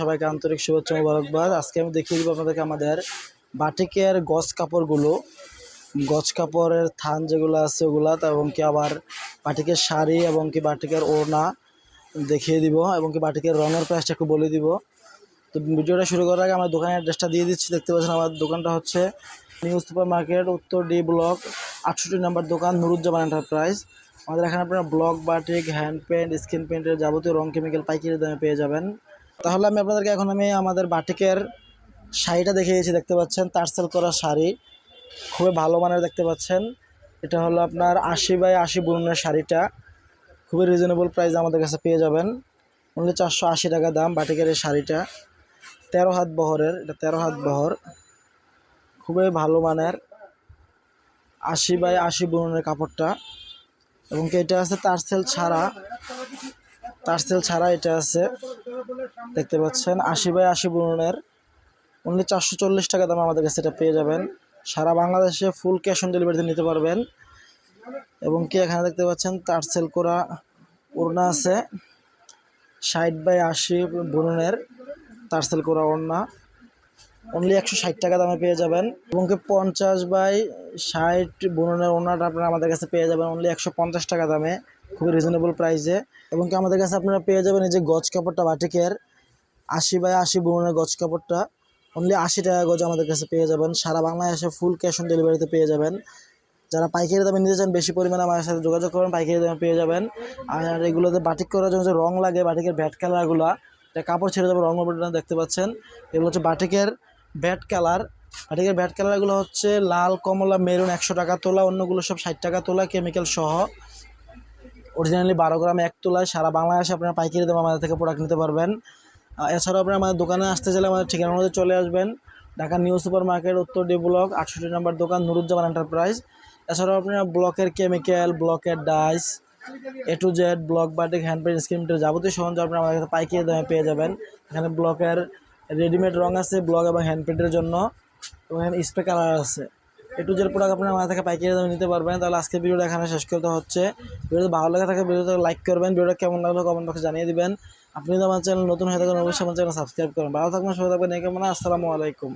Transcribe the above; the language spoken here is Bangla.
সবাইকে আন্তরিক শুভেচ্ছা মোবারকবাদ। আজকে আমি দেখিয়ে দিব আপনাদেরকে আমাদের বাটিকের গজ কাপড়গুলো। গজ কাপড়ের থান যেগুলো আছে ওগুলা, এবং কি আবার বাটিকের শাড়ি এবং কি বাটিকের ওড়না দেখিয়ে দিব, এবং কি বাটিকের রঙের প্রাইসটা একটু বলে দিব। তো ভিডিওটা শুরু করার আগে আমার দোকানের অ্যাড্রেসটা দিয়ে দিচ্ছি। দেখতে পাচ্ছেন আমার দোকানটা হচ্ছে নিউ সুপার মার্কেট উত্তর ডি ব্লক, আটষট্টি নম্বর দোকান, নুরুজ্জামান এন্টারপ্রাইজ আমাদের এখানে আপনারা block, batik hand paint screen পেন্টের যাবতীয় রং কেমিক্যাল পাইকারি দামে পেয়ে যাবেন। তাহলে আমি আপনাদেরকে এখন আমি আমাদের বাটিকের শাড়িটা দেখিয়েছি দেখতে পাচ্ছেন? তারসেল করা শাড়ি। খুবই ভালো মানের দেখতে পাচ্ছেন। এটা হলো আপনার আশি বাই আশি বুননের শাড়িটা। খুবই রিজনেবল প্রাইস আমাদের কাছে পেয়ে যাবেন। অনলি চারশো আশি টাকা দাম বাটিকের এই শাড়িটা। তেরো হাত বহরের, এটা তেরো হাত বহর। খুবই ভালো মানের আশি বাই আশি বুননের কাপড়টা। এবং এটা আছে তারসেল ছাড়া। তারসেল ছাড়া এটা আছে। দেখতে পাচ্ছেন, আশি বাই আশি বুননের অনলি চারশো চল্লিশ টাকা দামে আমাদের কাছে এটা পেয়ে যাবেন। সারা বাংলাদেশে ফুল ক্যাশ অন ডেলিভারিতে নিতে পারবেন। এবং কি এখানে দেখতে পাচ্ছেন, তার সেল করা ওড়না আছে। ষাট বাই আশি বুননের তারসেল করা ওড়না। অনলি একশো ষাট টাকা দামে পেয়ে যাবেন। এবং কি পঞ্চাশ বাই ষাট বুননের ওড়নাটা আপনারা আমাদের কাছে পেয়ে যাবেন। অনলি একশো পঞ্চাশ টাকা দামে। খুবই রিজনেবল প্রাইসে এবং কি আমাদের কাছে আপনারা পেয়ে যাবেন এই যে গজ কাপড়টা, বাটিকের আশি বাই আশি বুননের গজ কাপড়টা। অনলি আশি টাকা গজ আমাদের কাছে পেয়ে যাবেন। সারা বাংলায় এসে ফুল ক্যাশ অন ডেলিভারিতে পেয়ে যাবেন। যারা পাইকারি দামে নিতে চান, বেশি পরিমাণে আমার সাথে যোগাযোগ করবেন পাইকারি দামে পেয়ে যাবেন। আর এগুলোতে বাটিক করার জন্য যে রং লাগে বাটিকের ব্যাট কালারগুলো এটা কাপড় ছেড়ে যাবে রং না, দেখতে পাচ্ছেন। এগুলো হচ্ছে বাটিকের ব্যাট কালার বাটিকের ব্যাট কালারগুলো হচ্ছে লাল, কমলা মেরুন একশো টাকা তোলা, অন্যগুলো সব ষাট টাকা তোলা কেমিক্যাল সহ। অরিজিনালি বারো গ্রাম এক তোলায় সারা বাংলাদেশে আপনারা পাইকারি দামে আমাদের থেকে প্রোডাক্ট নিতে পারবেন। এছাড়াও আপনারা আমাদের দোকানে আসতে চাইলে আমাদের ঠিকানার মধ্যে চলে আসবেন। ঢাকা নিউ সুপার মার্কেট উত্তর ডি ব্লক, আটষট্টি নম্বর দোকান, নুরুজ্জামান এন্টারপ্রাইজ এছাড়াও আপনারা ব্লকের কেমিক্যাল ব্লকের dyes A to Z block batik hand paint স্ক্রিমটের যাবতীয় সরঞ্জাম আপনারা আমাদের পাইকারি দামে পেয়ে যাবেন। এখানে ব্লকের রেডিমেড রং আছে ব্লক এবং হ্যান্ড পেন্টের জন্য। এবং এখানে স্প্রে কালার আছে। এ টু জেড প্রোডাক্ট আপনার আমাদের থেকে পাইকারি দামে নিতে পারবেন। তাহলে আজকে ভিডিওটা এখানে শেষ করতে হচ্ছে। ভিডিওতে ভালো লাগে থাকে ভিডিওতে লাইক করবেন। ভিডিওটা কেমন লাগল কমেন্ট বক্সে জানিয়ে দিবেন। আপনি যদি আমার চ্যানেল নতুন হয়ে থাকেন, অবশ্যই আমার চ্যানেল সাবস্ক্রাইব করেন ভালো থাকবেন সবাই থাকবেন, এই কেমন আসসালামু আলাইকুম।